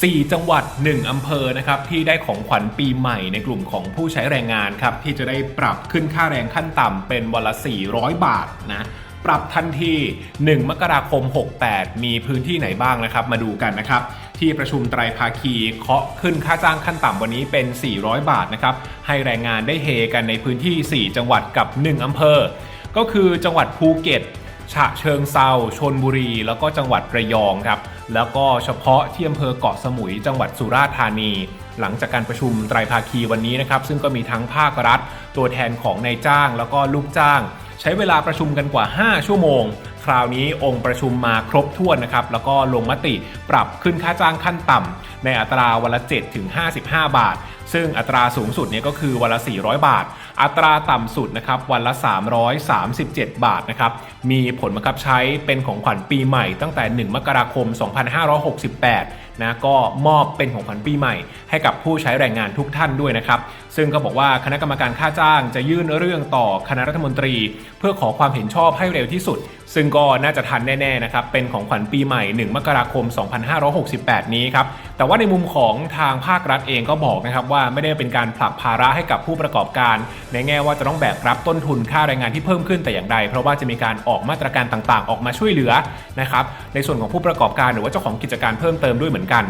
4 จังหวัด 1 อำเภอนะครับที่ได้ของขวัญปีใหม่ในกลุ่มของผู้ใช้แรงงานครับที่จะได้ปรับขึ้นค่าแรงขั้นต่ำเป็นวันละ 400 บาทนะปรับทันที 1 มกราคม 68 มีพื้นที่ไหนบ้างนะครับ มาดูกันนะครับ ที่ประชุมไตรภาคีเคาะขึ้นค่าจ้างขั้นต่ำวันนี้เป็น 400 บาทนะครับ ให้แรงงานได้เฮกันในพื้นที่ 4 จังหวัดกับ 1 อำเภอ ก็คือจังหวัดภูเก็ต ฉะเชิงเซาชนบุรี แล้วก็จังหวัดระยองครับ แล้วก็เฉพาะที่อำเภอเกาะสมุย จังหวัดสุราษฎร์ธานี หลังจากการประชุมไตรภาคีวันนี้นะครับ ซึ่งก็มีทั้งภาครัฐ ตัวแทนของนายจ้าง แล้วก็ลูกจ้าง ใช้เวลาประชุมกันกว่า 5 ชั่วโมง คราวนี้องค์ประชุมมาครบถ้วนนะครับ แล้วก็ลงมติปรับขึ้นค่าจ้างขั้นต่ำในอัตราวันละ7ถึง55 บาท ซึ่งอัตราสูงสุดเนี่ยก็คือวันละ 400 บาท อัตราต่ำสุดนะครับวันละ 337 บาทนะครับมีผลบังคับใช้เป็นของขวัญปีใหม่ตั้งแต่ 1 มกราคม 2568นะก็มอบเป็นของขวัญปีใหม่ ให้กับผู้ใช้แรงงานทุกท่านด้วยนะครับซึ่งก็บอกว่าคณะกรรมการค่าจ้างจะยื่นเรื่องต่อคณะรัฐมนตรี เพื่อขอความเห็นชอบให้เร็วที่สุด ซึ่งก็น่าจะทันแน่ๆนะครับเป็นของขวัญปีใหม่ 1 มกราคม 2568 นี้ครับ แต่ว่าในมุมของทางภาครัฐเองก็บอกนะครับว่าไม่ได้เป็นการผลักภาระให้กับผู้ประกอบการ ในแง่ว่าจะต้องแบกรับต้นทุนค่าแรงงานที่เพิ่มขึ้นแต่อย่างใด เพราะว่าจะมีการออกมาตรการต่างๆ ออกมาช่วยเหลือนะครับในส่วนของผู้ประกอบการหรือว่าเจ้าของกิจการเพิ่มเติมด้วยเหมือนกัน